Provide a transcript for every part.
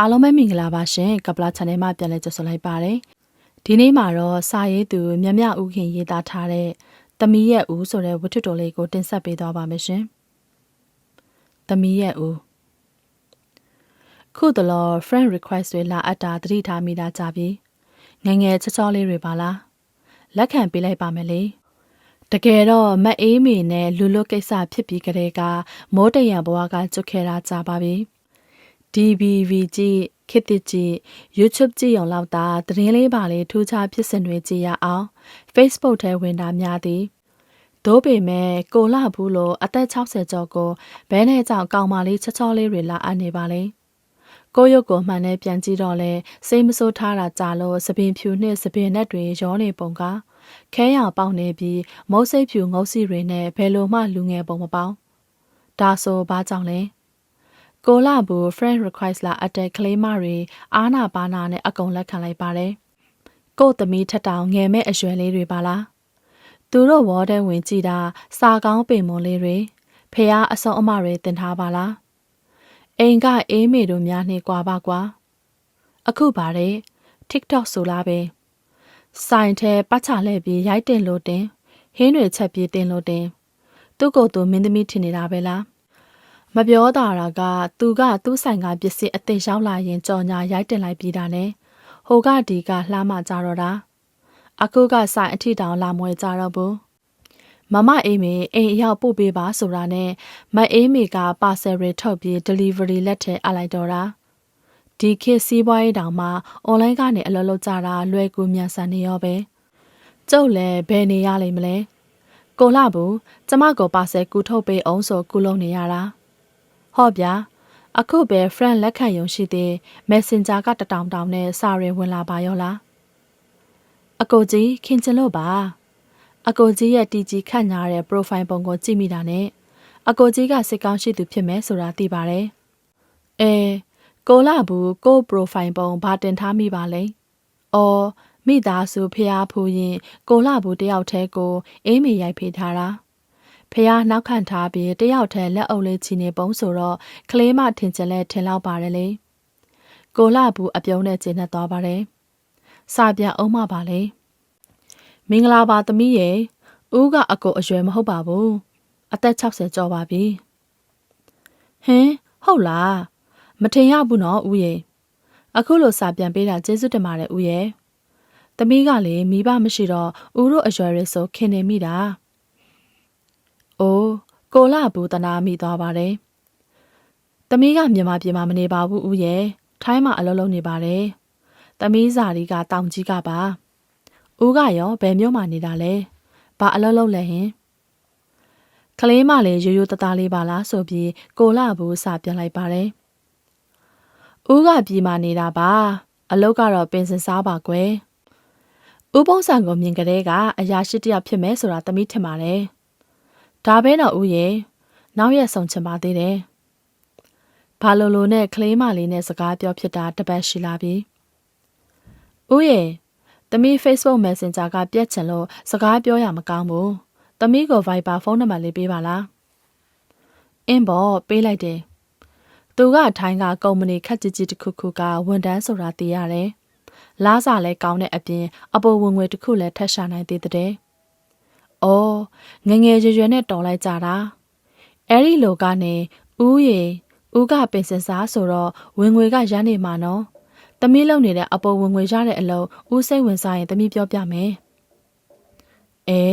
အားလုံးပဲမင်္ဂလာပါရှင်ကပလာ channel မှာပြန်လည်ကြိုဆိုလိုက်ပါတယ်ဒီနေ့မှာတော့စာရေးသူမြမြဦးခင်ရေးသားထားတဲ့သမီးရဲ့ဦးဆိုတဲ့ဝတ္ထုတော်လေးကိုတင်ဆက်ပေးသွားပါမယ်ရှင်သမီးရဲ့ဦးခုတလော friend request တွေလာအပ်တာသတိထားမိတာကြပြီငယ်ငယ်ချောချောလေးတွေပါလားလက်ခံပေးလိုက်ပါမယ်လေတကယ်တော့မတ်အေးမီနဲ့လူလွတ်ကိစ္စဖြစ်ပြီးကလေးကမိုးတရံဘဝကကျွတ်ခဲ့တာကြပါပြီ DBV ကြည့်ခေတ်သစ်ကြည့် YouTube ကြည့်ရုံလောက်သာသတင်းလေးပါလေးထူးခြားဖြစ်စဉ်တွေကြည့်ရအောင် Facebook ထဲဝင်တာများသည်သို့ပေမဲ့ကိုလာဘူးလို့အသက်60ကျော်ကိုဘဲနဲ့ကြောင့်ကောင်းမလေးချောချောလေးတွေလာအပ်နေပါလေကိုရုပ်ကိုမှန်နဲ့ပြန်ကြည့်တော့လဲစိတ်မဆိုးထားတာကြာလို့သပင်ဖြူနဲ့သပင်နဲ့တွေရောနေပုံကခဲရောင်ပေါက်နေပြီးမုတ်စိတ်ဖြူငုတ်စီတွေနဲ့ဘယ်လိုမှလူငယ်ပုံမပေါင်းဒါဆိုဘာကြောင့်လဲ ကိုလာဘူး friend request လာအပ်တဲ့ကလေးမတွေအားနာပါနာနဲ့အကုန်လက်ခံလိုက်ပါတယ်ကို့သမီးထက်တောင်ငယ်မဲ့အရွယ်လေးတွေပါလားသူတို့ဝေါ်တဲ့ဝင်ကြည့်တာစာကောင်းပင်မွန်လေးတွေဖះအစုံအမတွေတင်ထားပါလားအိမ်ကအေးမေတို့များနှင့်ကြွာပါကွာအခုပါတဲ့ TikTok ဆိုလားပဲဆိုင်ထဲပတ်ချလဲပြီးရိုက်တင်လို့တင်ဟင်းတွေချက်ပြီးတင်လို့တင်သူ့ကိုယ်သူမင်းသမီးထင်နေတာပဲလား မပြောတာတာကသူကသူ့ဆိုင်ကပစ္စည်းအသေးရောက်လာရင်ကြော်ညာရိုက်တင်လိုက်ပြီးတာနဲ့ဟိုကဒီကလှမ်းမကြတော့တာအခုကဆိုင်အထီတောင်လာမွဲကြတော့ဘူးမမအေးမေအိမ်အရောက်ပို့ပေးပါဆိုတာနဲ့မအေးမေကပါဆယ်ရီထုတ်ပြီး delivery လက်ထဲအလိုက်တော့တာဒီခေတ်စီးပွားရေးတောင်မှ online ကနေအလုပ်လုပ်ကြတာလွယ်ကူမြန်ဆန်နေရောပဲကျုပ်လည်းဘယ်နေရလိမ့်မလဲကိုလာဘူးကျမကိုပါဆယ်ကူထုတ်ပေးအောင်ဆိုကူလုံးနေရတာ ဟော့ဗျာအခုပဲ friend လက်ခံရုံရှိသေး messenger ကတတောင်တောင်နဲ့စာရင်ဝင်လာပါရောလားအကိုကြီးခင်ချင်လို့ပါအကိုကြီးရဲ့တီကြီးခန့်ညားတဲ့ profile ပုံကိုကြည့်မိတာနဲ့အကိုကြီးကစိတ်ကောင်းရှိသူဖြစ်မယ်ဆိုတာသိပါတယ်အဲကိုလာဘူးကို profile ပုံဘာတင်ထားမိပါလဲအော်မိသားစုဖျားဖူရင်ကိုလာဘူးတယောက်တည်းကိုအေးမေရိုက်ဖေးထားတာ ဖះနောက်ခံထားပြီးတယောက်တည်းလက်အုပ်လေးချီနေပုံဆိုတော့ကလေးမထင်ချင်လဲထင်လောက်ပါတယ်လေကိုလာဘူးအပြုံးနဲ့ကျင်းနေသွားပါတယ်စာပြအောင်မပါလေမင်္ဂလာပါသမီးရဲ့ဦးကအကိုအရွယ်မဟုတ်ပါဘူးအသက်60ကျော်ပါပြီဟင်းဟုတ်လားမထင်ရဘူးနော်ဦးရဲ့အခုလိုစာပြန်ပေးတာကျေးဇူးတင်ပါတယ်ဦးရဲ့သမီးကလေမိဘမရှိတော့ဦးတို့အရွယ်ရဆိုခင်နေမိတာ။ အိုးကိုလာဘူးတနာမိသွားပါတယ်။သမီးကမြန်မာပြည်မှာမနေပါဘူးဦးရဲ့။ထိုင်းမှာအလုပ်လုပ်နေပါတယ်။သမီးစာရီကတောင်ကြီးကပါ။ဦးကရောဘယ်မြို့မှာနေတာလဲ။ဘာအလုပ်လုပ်လဲဟင်။ကလေးမလည်းရိုးရိုးတသားလေးပါလားဆိုပြီးကိုလာဘူးစာပြန်လိုက်ပါတယ်။ဦးကပြည်မှာနေတာပါ။အလုပ်ကတော့ပင်စင်စားပါကွယ်။ဦးပုံစံကိုမြင်ကြတဲ့ကအရာရှိတယောက်ဖြစ်မယ်ဆိုတာသမီးထင်ပါတယ်။ ဒါပဲတော့ဦးရဲ့နောက်ရက်ဆုံးချင်ပါသေးတယ်။ဘာလိုလိုနဲ့ကလေးမလေးနဲ့စကားပြောဖြစ်တာတပတ်ရှိလာပြီ။ဦးရဲ့သမီး Facebook Messenger ကပြက်ချင်လို့စကားပြောရမကောင်းဘူး။သမီးကို Viber ဖုန်းနံပါတ်လေးပေးပါလား။အင်းဘောပေးလိုက်တယ်။သူကထိုင်းကကုမ္ပဏီခက်ကြီးကြီးတစ်ခုခုကဝန်တန်းဆိုတာသိရတယ်။လားစာလဲကောင်းတဲ့အပြင်အပေါ်ဝင်ငွေတစ်ခုလည်းထက်ရှာနိုင်သေးတဲ့။။ အော်ငငယ်ရွယ်ရွယ်နဲ့တော်လိုက်ကြတာ။အဲ့ဒီလိုကနေဦးရေဦးကပင်စင်စားဆိုတော့ဝင်ငွေကရမ်းနေမှာနော်။သမီးလုံနေတဲ့အပေါ်ဝင်ငွေရတဲ့အလုပ်ဦးစိတ်ဝင်စားရင်သမီးပြောပြမယ်။အဲ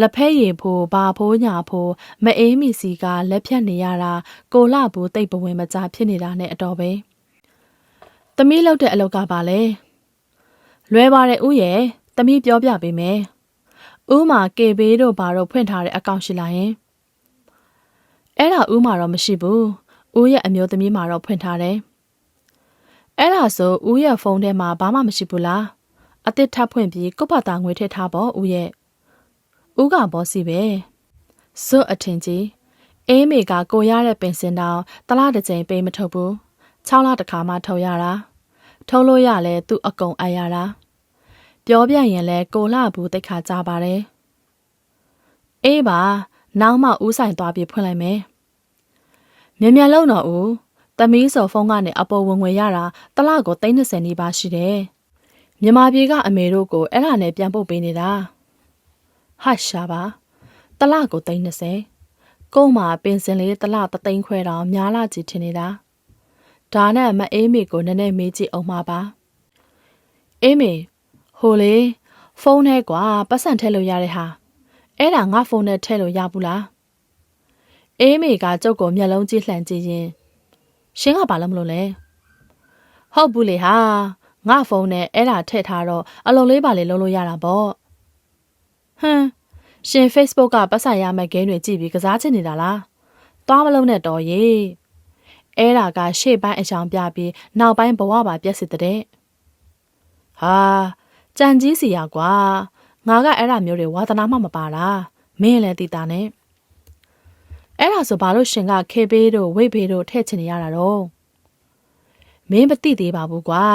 လက်ဖက်ရည်ဖို့ဘာဖိုးညာဖို့မအေးမီစီကလက်ဖြတ်နေရတာကိုလဘူးတိတ်ပဝင်မကြဖြစ်နေတာနဲ့အတော်ပဲ။သမီးလောက်တဲ့အလောက်ကပါလေ။လွဲပါတယ်ဦးရဲ့သမီးပြောပြပေးမယ်။ ဥမာကေဘေးတို့ဘာတို့ဖွင့်ထားတဲ့အကောင့်ရှိလားယင်အဲ့ဒါဥမာတော့မရှိဘူးဦးရဲ့အမျိုးသမီးမှာတော့ဖွင့်ထားတယ်အဲ့ဒါဆိုဦးရဲ့ဖုန်းထဲမှာဘာမှမရှိဘူးလားအစ်စ်ထပ်ဖွင့်ပြီးကို့ဘာသာငွေထည့်ထားပေါ့ဦးရဲ့ဦးကဘောစီပဲစွတ်အထင်ကြီးအေးမေကကိုရတဲ့ပင်စင်တောင်တလားတစ်ချိန်ပေးမထုတ်ဘူး6လတခါမှထုတ်ရတာထုတ်လို့ရလဲသူ့အကုံအပ်ရတာ ပြောပြရင်လဲကိုလှဘူးတိတ်ခါကြပါတယ်အေးပါနောက်မှဦးဆိုင်သွားပြီးဖွင့်လိုက်မယ်မြန်မြန်လုံတော့ဦးသမီးစော်ဖုန်းကနေအပေါ်ဝင်ငွေရတာတစ်လကို30နီးပါးရှိတယ်မြန်မာပြည်ကအမေတို့ကိုအဲ့ဒါနဲ့ပြန်ပို့ပေးနေတာဟာရှာပါတစ်လကို30ကို့မှာပင်စင်လေးတစ်လ3သိန်းခွဲတောင်များလာကြည့်ထင်နေတာဒါနဲ့မအေးမေကိုနည်းနည်းမေးကြည့်အောင်ပါပါအေးမေ ဟိုလေဖုန်းထဲကွာပတ်စံထည့်လို့ရတဲ့ဟာအဲ့ဒါငါဖုန်းနဲ့ထည့်လို့ရဘူးလားအေးမေကကျုပ်ကိုမျက်လုံးကြည့်လှန်ကြည့်ရင်ရှင်းကဘာလို့မလို့လဲဟုတ်ဘူးလေဟာငါဖုန်းနဲ့အဲ့ဒါထည့်ထားတော့အလုံးလေးပါလေလုံးလို့ရတာပေါ့ဟမ်ရှင် Facebook ကပတ်စံရမယ့်ဂိမ်းတွေကြည့်ပြီးကစားချင်နေတာလားသွားမလုံးနဲ့တော့ရေအဲ့ဒါကရှေ့ပိုင်းအကြောင်းပြပြီးနောက်ပိုင်းဘဝပါပြက်စစ်တဲ့ဟာ ကြံကြီးစီရကွာငါကအဲ့ဒါမျိုးတွေဝါသနာမှမပါတာမင်းလည်းသိတာနဲ့အဲ့ဒါဆိုဘာလို့ရှင်ကခေဘေးတို့ဝိတ်ဘေးတို့ထည့်ချင်နေရတာတော့မင်းမသိသေးပါဘူးကွာ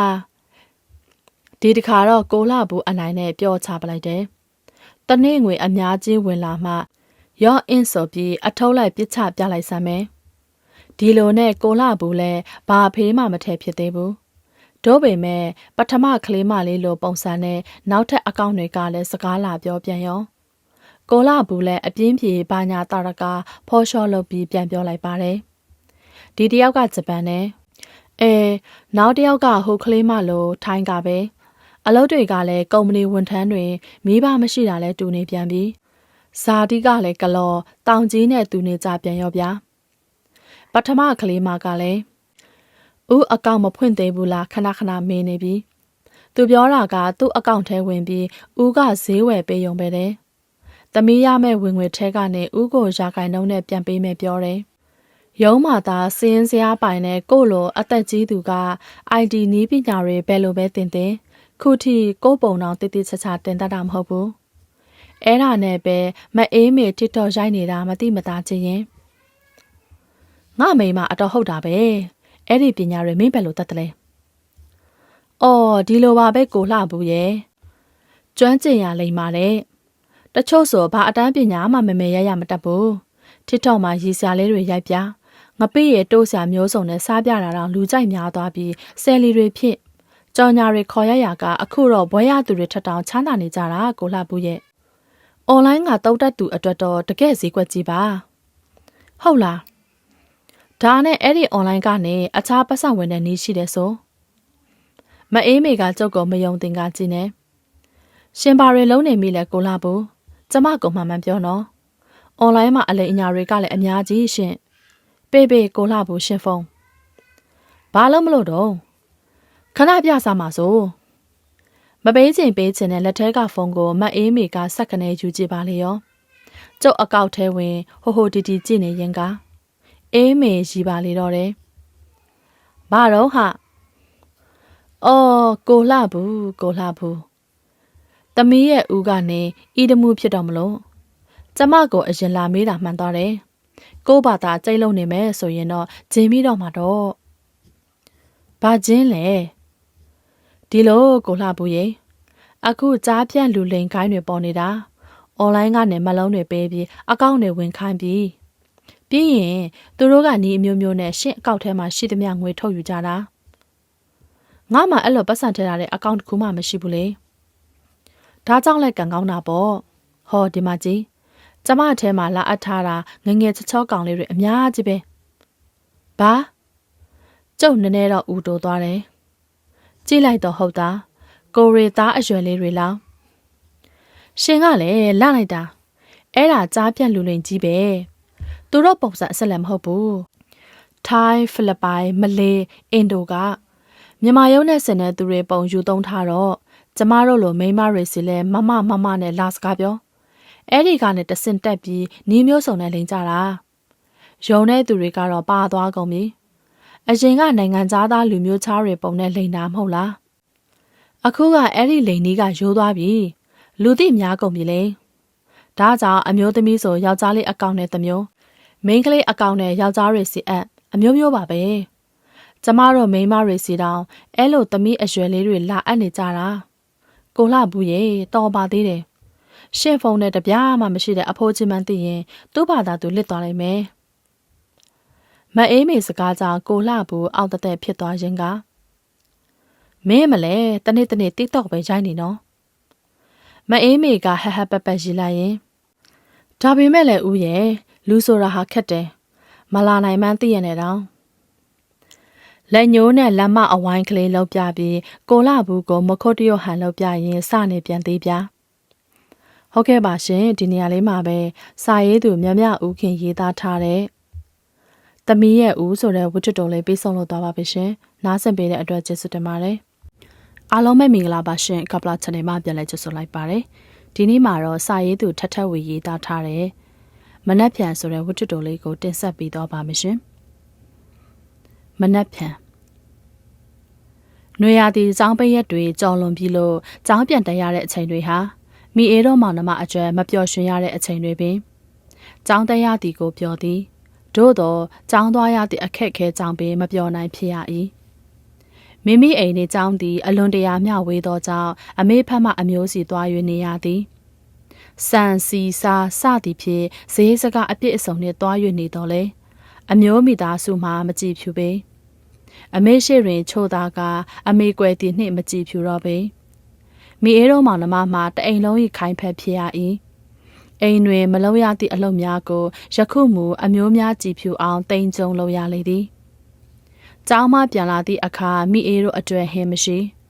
ဒီတခါတော့ကိုလာဘူးအနိုင်နဲ့ပြောချပလိုက်တယ်တနေ့ငွေအများကြီးဝင်လာမှရော့အင်းဆိုပြီးအထုံးလိုက်ပြစ်ချပြလိုက်စမ်းမယ်ဒီလိုနဲ့ကိုလာဘူးလဲဘာဖေးမှမထည့်ဖြစ်သေးဘူး တို့ပေမဲ့ပထမကလေးမလေးလိုပုံစံနဲ့နောက်ထပ်အကောင့်တွေကလည်းစကားလာပြောပြန်ရောကိုလာဘူးလည်းအပြင်းပြေဘာညာတာရကဖော်လျှော်လုပ်ပြီးပြန်ပြောလိုက်ပါတယ်ဒီတယောက်ကဂျပန်နဲ့အဲနောက်တယောက်ကဟိုကလေးမလိုထိုင်းကပဲအလုပ်တွေကလည်းကုမ္ပဏီဝန်ထမ်းတွေမိဘမရှိတာလဲတူနေပြန်ပြီဇာတိကလည်းကလော်တောင်ကြီးနဲ့တူနေကြပြန်ရောဗျာပထမကလေးမကလည်း ဦးအကောင့်မဖွင့်သေးဘူးလားခဏခဏမေးနေပြီသူပြောတာကသူ့အကောင့်ထဲဝင်ပြီးဦးကဈေးဝယ်ပေးရုံပဲတဲ့သမီးရမဲ့ဝင်ငွေထဲကနေဦးကိုရာခိုင်နှုန်းနဲ့ပြန်ပေးမယ်ပြောတယ်ရုံးမှာသာစင်းစရာပိုင်တဲ့ကိုလိုအသက်ကြီးသူက ID နီးပညာတွေဘယ်လိုပဲတင်တင်ခုထိကိုပုံအောင်တည်တည်ချာချာတင်တတ်တာမဟုတ်ဘူးအဲ့ဒါနဲ့ပဲမအေးမေ TikTok ရိုက်နေတာမတိမသားချင်းရင်ငါမိမအတော်ဟုတ်တာပဲ အဲ့ဒီပညာတွေမင်းဘယ်လိုတတ်တယ်လဲအော်ဒီလိုပါပဲကိုလှဘူးရဲ့ကျွမ်းကျင်ရလိမ့်ပါတဲ့တချို့ဆိုဘာအတန်းပညာမှမမေရရမတတ်ဘူး TikTok မှာရည်စရာလေးတွေရိုက်ပြငပိရဲ့တိုးစရာမျိုးစုံနဲ့စားပြတာတော့လူကြိုက်များသွားပြီးဆယ်လီတွေဖြစ်ကြောင်ညာတွေခေါ်ရရကအခုတော့ဘွဲရသူတွေထက်တောင်ချမ်းသာနေကြတာကိုလှဘူးရဲ့။ online ကတုံးတက်သူအတွက်တော့တကယ်ဈေးကွက်ကြီးပါ။ဟုတ်လား။ ဒါနဲ့အဲ့ဒီ online ကနေအခြားပတ်စံဝင်တဲ့နည်းရှိတယ်ဆို။မအေးမေကကြုတ်ကိုမယုံတင်ကကြည့်နေ။ရှင်ပါတွေလုံးနေမိလဲကိုလှဘူး။ကျမကမှန်မှန်ပြောနော်။ online မှာအလိအညာတွေကလည်းအများကြီးရှင်။ပေပေကိုလှဘူးရှင်ဖုန်း။ဘာလို့မလို့တော့ခဏပြစားမှာဆိုမပေးချင်ပေးချင်တဲ့လက်ထဲကဖုန်းကိုမတ်အေးမေကစက်ကနေယူကြည့်ပါလေရောကျုပ်အကောက်ထဲဝင်ဟိုဟိုတီတီကြည့်နေရင်က အေးမေရီပါလေတော့တယ်ဘာတော့ဟာအော်ကိုလှဘူးကိုလှဘူးသမီးရဲ့ဦးကနေဤတမှုဖြစ်တော့မလို့ကျမကိုအရင်လာမေးတာမှန်သွားတယ်ကို့ဘာသာကြိတ်လုံးနေမယ်ဆိုရင်တော့ဂျင်းပြီးတော့မှာတော့ဘာဂျင်းလဲဒီလိုကိုလှဘူးရေအခုကြားပြန့်လူလိန်ခိုင်းတွေပေါ်နေတာအွန်လိုင်းကနေမလုံးတွေပေးပြီးအကောင့်တွေဝင်ခိုင်းပြီး ပြီးရင်သူတို့ကနီးအမျိုးမျိုးနဲ့ရှင့်အကောင့်ထဲမှာရှိသမျှငွေထုတ်ယူကြတာငါမှအဲ့လိုပတ်စံထည့်ထားတဲ့အကောင့်တစ်ခုမှမရှိဘူးလေဒါကြောင့်လည်းကံကောင်းတာပေါ့ဟောဒီမှာကြည့်ကျမအထဲမှာလာအပ်ထားတာငငယ်ချချောကောင်လေးတွေအများကြီးပဲဘာကျုပ်နည်းနည်းတော့ဦးတိုးသွားတယ်ကြည့်လိုက်တော့ဟုတ်တာကိုရီသားအရွယ်လေးတွေလောက်ရှင်ကလည်းလန့်လိုက်တာအဲ့ဒါကြားပြန့်လူလိန်ကြီးပဲ သူတို့ပုံစံအဆက်လည်းမဟုတ်ဘူးထိုင်းဖိလစ်ပိုင်မလေးအင်ဒိုကမြန်မာရုံးနဲ့ဆင်တဲ့သူတွေပုံယူသုံးထားတော့ကျမတို့လိုမိန်းမတွေစီလဲမမမမနဲ့လာစကားပြောအဲ့ဒီကနေတဆင့်တက်ပြီးနီးမျိုးစုံနဲ့လိန်ကြတာရုံတဲ့သူတွေကတော့ပါသွားကုန်ပြီအရင်ကနိုင်ငံသားလူမျိုးခြားတွေပုံနဲ့လိန်တာမဟုတ်လားအခုကအဲ့ဒီလိန်ကြီးကရိုးသွားပြီလူသိများကုန်ပြီလေဒါကြောင့်အမျိုးသမီးဆိုယောက်ျားလေးအကောင့်နဲ့တစ်မျိုး မိန်းကလေးအကောင့်နဲ့ယောက်ျားတွေစီအပ်အမျိုးမျိုးပါပဲကျမတို့မိန်းမတွေစီတောင်အဲ့လိုသမီးအရွယ်လေးတွေလာအပ်နေကြတာကိုလှဘူးရေတော်ပါသေးတယ်ရှင့်ဖုန်းနဲ့တပြားမှမရှိတဲ့အဖိုးချင်းမှန်းသိရင်သူ့ဘာသာသူလစ်သွားလိုက်မယ်မအေးမေစကားကြောင့်ကိုလှဘူးအောက်တသက်ဖြစ်သွားခြင်းကမင်းမလဲတနေ့တနေ့ TikTok ပဲရိုက်နေနော်မအေးမေကဟဟပပရေးလိုက်ရင်ဒါပေမဲ့လည်းဦးရဲ့ လူဆိုတာဟာခက်တယ်မလာနိုင်မှန်းသိရနေတော့လက်ညိုးနဲ့လက်မအဝိုင်းကလေးလောက်ပြပြီးကိုလာဘူးကိုမခုတ်တရဟန်လောက်ပြရင်စနေပြန်သေးပြဟုတ်ကဲ့ပါရှင်ဒီနေရာလေးမှာပဲစာရေးသူမြမြဦးခင်ရေးသားထားတဲ့သမီးရဲ့ဦးဆိုတဲ့ဝတ္ထုတော်လေးပေးဆုံးလို့သွားပါပြီရှင်နားဆင်ပေးတဲ့အတွက်ကျေးဇူးတင်ပါတယ်အားလုံးပဲမင်္ဂလာပါရှင်ကပလာ channel မှာပြန်လည်ကြိုဆိုလိုက်ပါတယ်ဒီနေ့မှာတော့စာရေးသူထထဝေရေးသားထားတဲ့ မနက်ဖြန်ဆိုတဲ့ဝတ္ထုတော်လေးကိုတင်ဆက်ပေးတော့ပါမရှင်။မနက်ဖြန်နွေရာသီကျောင်းပိတ်ရက်တွေကြော်လွန်ပြီးလို့ကျောင်းပြန်တက်ရတဲ့အချိန်တွေဟာမိအေတော်မောင်နှမအကျွမ်းမပျော်ရွှင်ရတဲ့အချိန်တွေပင်ကျောင်းတက်ရသည်ကိုပျော်သည်တို့တော့ကျောင်းသွားရသည့်အခက်ခဲကြောင့်ပင်မပျော်နိုင်ဖြစ်ရ၏မိမိအိမ်နေကျောင်းသည်အလွန်တရာမျှဝေးသောကြောင့်အမေဖက်မှအမျိုးစီသွား၍နေရသည်။ စံစီစာစသည်ဖြင့်ဈေးစကားအပြစ်အစုံနှင့်သွား၍နေတော်လဲအမျိုးမိသားစုမှမကြည့်ဖြူပေအမေရှိတွင်ချိုသားကအမေကွယ်တည်နှင့်မကြည့်ဖြူတော့ပေမိအေးတော်မောင်နှမမှတအိမ်လုံး၏ခိုင်ဖက်ဖြစ်ရ၏အိမ်တွင်မလုံရသည့်အလုပ်များကိုယခုမူအမျိုးများကြည်ဖြူအောင်တိမ်ကြုံလုပ်ရလေသည်။ကျောင်းမှပြန်လာသည့်အခါမိအေးတို့အတွေ့ဟင်းမရှိ။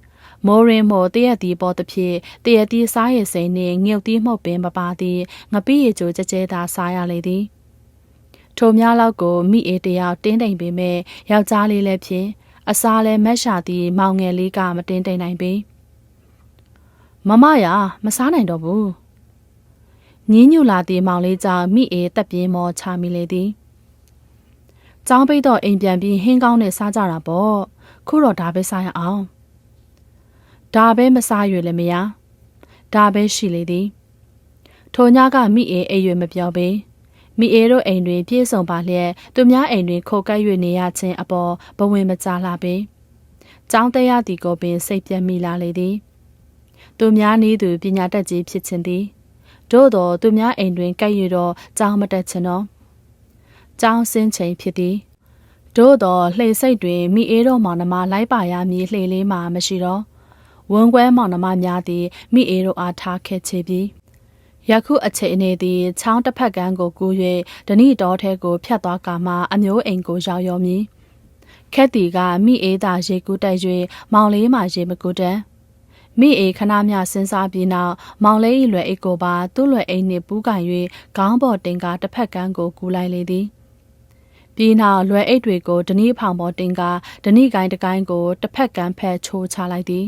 မိုးရင်မို့တရက်တီပေါ်တစ်ဖြစ်တရက်တီစားရစိမ့်နှင့်ငှုတ်တီးမှုတ်ပင်မပါသည်ငပိရကြိုကြဲကြဲသာစားရလေသည်။ထိုများလောက်ကိုမိအေးတယောက်တင်းတိမ်ပေမဲ့ယောက်ျားလေးလည်းဖြစ်အစားလည်းမက်ရှာသည်မောင်ငယ်လေးကမတင်းတိမ်နိုင်ပေ။မမရမစားနိုင်တော့ဘူး။ညင်းညူလာသည့်မောင်လေးကြောင့်မိအေတက်ပြင်းမောချမိလေသည်။ចောင်းပိတ်တော့အိမ်ပြန်ပြီးဟင်းကောင်းနဲ့စားကြတာပေါ့။ခုတော့ဒါပဲစားရအောင်။ ဒါပဲမစားရွယ်လည်းမရ။ဒါပဲရှိလေသည်။ထိုညကမိအေအိမ်ရွယ်မပြောပေ။မိအေတို့အိမ်တွင်ပြေးဆုံပါလျက်သူများအိမ်တွင်ခိုကပ်၍နေရခြင်းအပေါ်ဘဝင်မကြလာပေ။ចောင်းတဲရသည်ကိုပင်စိတ်ပြက်မိလာလေသည်။သူများနည်းသူပညာတတ်ကြီးဖြစ်ခြင်းသည်တို့တော်သူများအိမ်တွင်ကဲ့ရတော့ကြောင်းမတက်ချင်တော့ကြောင်းစင်းချိန်ဖြစ်သည်တို့တော်လှေစိတ်တွင်မိအေးတော်မောင်နှမလိုက်ပါရမည်လှေလေးမှမရှိတော့ ဝန်းကွဲမောင်နှမများသည်မိအေးတို့အားထားခဲ့ချေပြီးယခုအချိန်အနေသည်ချောင်းတစ်ဖက်ကန်းကိုကူး၍ဓဏိတော်ထဲကိုဖြတ်သွားကာမှအမျိုးအိမ်ကိုရောက်ရောမည်ခက်တီကမိအေးသာရေကူးတိုက်၍မောင်လေးမှရေမကူးတတ်မိအေခဏမျှစဉ်းစားပြီးနောက်မောင်လေး၏လွယ်အိတ်ကိုပါသူ့လွယ်အိတ်နှင့်ပူးကင်၍ခေါင်းပေါ်တင်ကတစ်ဖက်ကန်းကိုကူလိုက်လေသည်ပြီးနောက်လွယ်အိတ်တွေကိုဓနီးဖောင်ပေါ်တင်ကဓနီးကိုင်းတကိုင်းကိုတစ်ဖက်ကန်းဖက်ချိုးချလိုက်သည်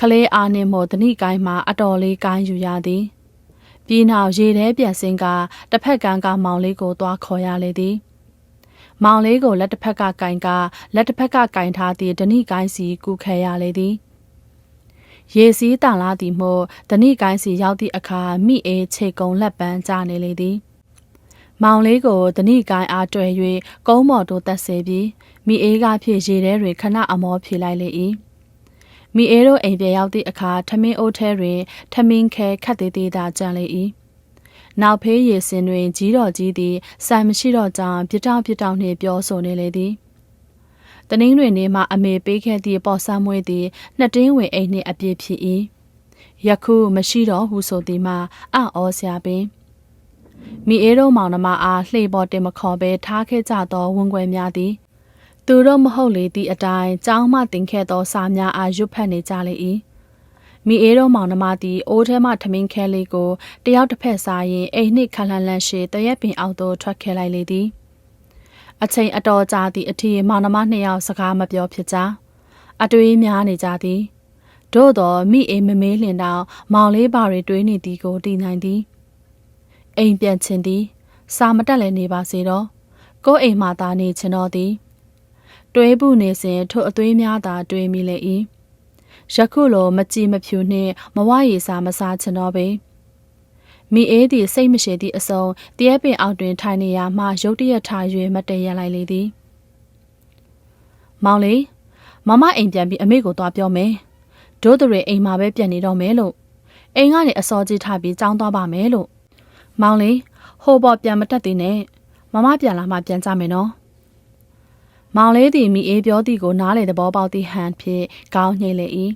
ခလေးအားနှင့်မို့ဓနီးကိုင်းမှာအတော်လေးကိုင်းယူရသည်ပြီးနောက်ရေထဲပြန်စင်းကတစ်ဖက်ကန်းကမောင်လေးကိုသွားခေါ်ရလေသည်မောင်လေးကိုလက်တစ်ဖက်ကကင်ကလက်တစ်ဖက်ကကင်ထားသည့်ဓနိကိုင်းစီကူခဲရလေသည်ရေစီးတန်လာသည်မို့တဏိကိုင်းစီရောက်သည့်အခါမိအေးခြေကုံလက်ပန်းကြနေလေသည်မောင်လေးကိုတဏိကိုင်းအားတွေ့၍ကုန်းမော်တို့တက်စေပြီးမိအေးကဖြစ်ရေထဲတွင်ခဏအမောဖြေလိုက်လေ၏ မိအေးတို့အိမ်ပြေရောက်သည့်အခါထမင်းအိုးထဲတွင်ထမင်းခဲခတ်သေးသေးသာကြံလေ၏နောက်ဖေးရည်စင်တွင်ကြီးတော်ကြီးသည်ဆိုင်မရှိတော့ကြောင်းပြတောက်ပြတောက်နှင့်ပြောဆိုနေလေသည်တနင်္ဂနွေနေ့မှအမေပေးခဲ့သည့်ပေါ်ဆမ်းမွေးသည်နှစ်တင်းဝင်အိမ်နှင့်အပြည့်ဖြစ်၏ယခုမရှိတော့ဟုဆိုသည်မှာအံ့ဩစရာပင်မိအေးတို့မောင်နှမအားလှေပေါ်တင်မခေါ်ဘဲထားခဲ့ကြသောဝန်ွယ်များသည် သူတို့မဟုတ်လေသည့်အတိုင်းကြောင်းမှတင်ခဲ့သောစာများအားရွတ်ဖတ်နေကြလေ၏မိအေးတို့မောင်နှမသည်အိုးထဲမှထမင်းခဲလေးကိုတယောက်တစ်ဖက်စားရင်အိမ်နှင့်ခလန်လန်ရှိတရက်ပင်အောက်သို့ထွက်ခဲ့လိုက်လေသည်အချိန်အတော်ကြာသည့်အထီမောင်နှမနှစ်ယောက်စကားမပြောဖြစ်ကြအတွေးများနေကြသည်တို့တော်မိအိမ်မမေးလင်တော့မောင်လေးပါတွေတွေးနေသည်ကိုတည်နိုင်သည်အိမ်ပြန်ချင်သည် စာမတက်လည်းနေပါစေတော့ကိုယ်အိမ်မှသာနေချင်တော့သည် တွေးပုနေစဉ်ထို့အသွေးများသာတွေးမိလေ၏ယခုလိုမကြည်မဖြူနှင့်မဝရည်စာမစားချင်တော့ပေမိအေးသည်စိတ်မရှိသည့်အစုံတရက်ပင်အောက်တွင်ထိုင်နေရမှရုတ်တရက်ထား၍မတည့်ရလိုက်လေသည်မောင်လေးမမအိမ်ပြန်ပြီးအမေကိုသွားပြောမယ်ဒိုးတွေအိမ်မှာပဲပြန်နေတော့မယ်လို့အိမ်ကနေအစောကြီးထားပြီးကြောင်းသွားပါမယ်လို့မောင်လေးဟိုပေါ်ပြန်မတက်သေးနဲ့မမပြန်လာမှပြန်ကြမယ်နော် မောင်လေးသည်မိအေးပြောသည်ကိုနားလေသဘောပေါက်သည့်ဟန်ဖြင့်ကောင်းညိတ်လေ၏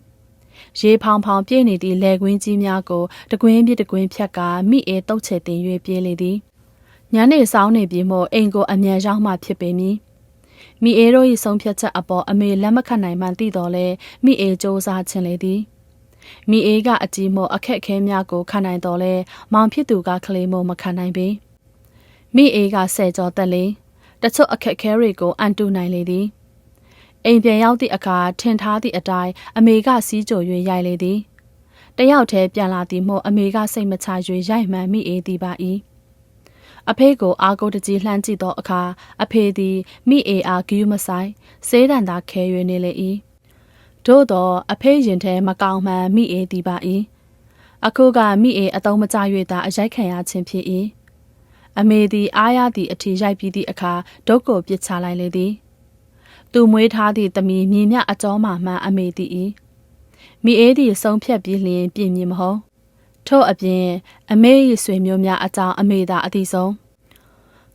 ရေဖောင်ဖောင်ပြည့်နေသည့်လေကွင်းကြီးများကိုတကွင်းပြတကွင်းဖြတ်ကာမိအေးတုတ်ချေတင်၍ပြေးလေသည်ညနေဆောင်နေပြီမို့အိမ်ကိုအမြန်ရောက်မှဖြစ်ပေမည်မိအေးတို့၏ဆုံးဖြတ်ချက်အပေါ်အမေလက်မခံနိုင်မှသိတော်လဲမိအေးစ조사ခြင်းလေသည်မိအေးကအကြီးမို့အခက်အခဲများကိုခံနိုင်တော်လဲမောင်ဖြစ်သူကကလေးမို့မခံနိုင်ပေမိအေးကဆယ်ကျော်သက်လေ တချို့အခက်အခဲတွေကိုအန်တူနိုင်လေသည်အိမ်ပြန်ရောက်သည့်အခါထင်ထားသည့်အတိုင်းအမေကစီးကြို၍ရိုက်လေသည်တယောက်တည်းပြန်လာသည်မို့အမေကစိတ်မချ၍ရိုက်မှန်မိအေးသည်ပါ၏အဖေကိုအာကိုတကြီးလှမ်းကြည့်သောအခါအဖေသည်မိအေအားဂယူးမဆိုင်စေးတန်သာခဲ၍နေလေ၏သို့သောအဖေရင်ထဲမကောင်းမှန်မိအေသည်ပါ၏အခုကမိအေအတုံးမကျ၍သာအရိုက်ခံရခြင်းဖြစ်၏ အမေသည်အားရသည့်အထီရိုက်ပြီးသည့်အခါဒုတ်ကိုပြစ်ချလိုက်လေသည်သူမွေးထားသည့်သမီးမြင်မြအကျော်မှမှန်အမေသည်၏မိအေးသည်ဆုံးဖြတ်ပြီးလျင်ပြင်မြင်မဟုတ်ထို့အပြင်အမေ၏ဆွေမျိုးများအကြောင်းအမေသာအသိဆုံး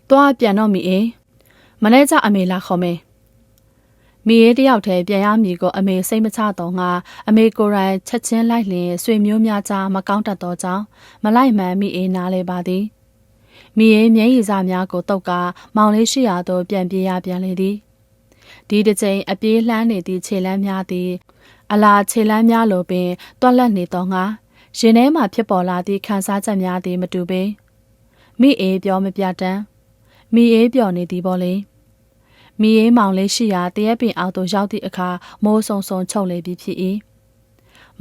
သွားပြန်တော့မိအေးမနေ့ကအမေလာခေါ်မယ်မိအေးတယောက်တည်းပြန်ရမည်ကိုအမေစိတ်မချတော့ငါအမေကိုယ်တိုင်ချက်ချင်းလိုက်လျင်ဆွေမျိုးများကြားမကောင်းတတ်သောကြောင့်မလိုက်မှန်မိအေးနားလဲပါသည် မိအေးမျက်ရည်စာများကိုတုတ်ကမောင်လေးရှိရာသို့ပြန်ပြေးရပြန်လေသည်ဒီတစ်ချိန်အပြေးလှမ်းနေသည့်ခြေလမ်းများသည် အလားခြေလမ်းများလိုပင်တွက်လက်နေသောငါရင်ထဲမှဖြစ်ပေါ်လာသည့်ခံစားချက်များသည်မတူပေမိအေးပြောမပြတမ်းမိအေးပြောနေသည်ပေါ့လေမိအေးမောင်လေးရှိရာတရက်ပင်အောက်သို့ရောက်သည့်အခါမိုးဆုံဆုံချုပ်လေပြီးဖြစ်၏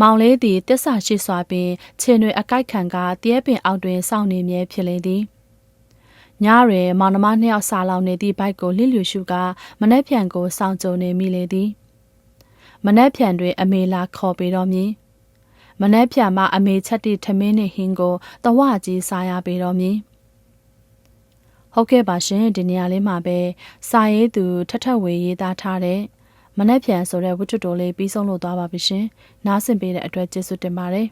မောင်လေးသည်တစ္ဆာရှိစွာပင်ခြေတွေအကိုက်ခံကတရက်ပင်အောက်တွင်စောင့်နေမြဲဖြစ်လေသည် ညရဲမောင်နှမနှစ်ယောက်စာလောင်နေသည့်ဘိုက်ကိုလစ်လျူရှုကမနှက်ဖြန်ကိုစောင့်ကြုံနေမိလေသည်မနှက်ဖြန်တွင်အမေလာခေါ်ပေတော်မည်မနှက်ဖြန်မှအမေချက်တိထမင်းနှင့်ဟင်းကိုတဝကြီးစားရပေတော်မည်ဟုတ်ကဲ့ပါရှင်ဒီနေရာလေးမှာပဲစာရေးသူထထဝေရေးသားထားတဲ့မနှက်ဖြန်ဆိုတဲ့ဝတ္ထုတော်လေးပြီးဆုံးလို့သွားပါပြီရှင်နားဆင်ပေးတဲ့အတွက်ကျေးဇူးတင်ပါတယ်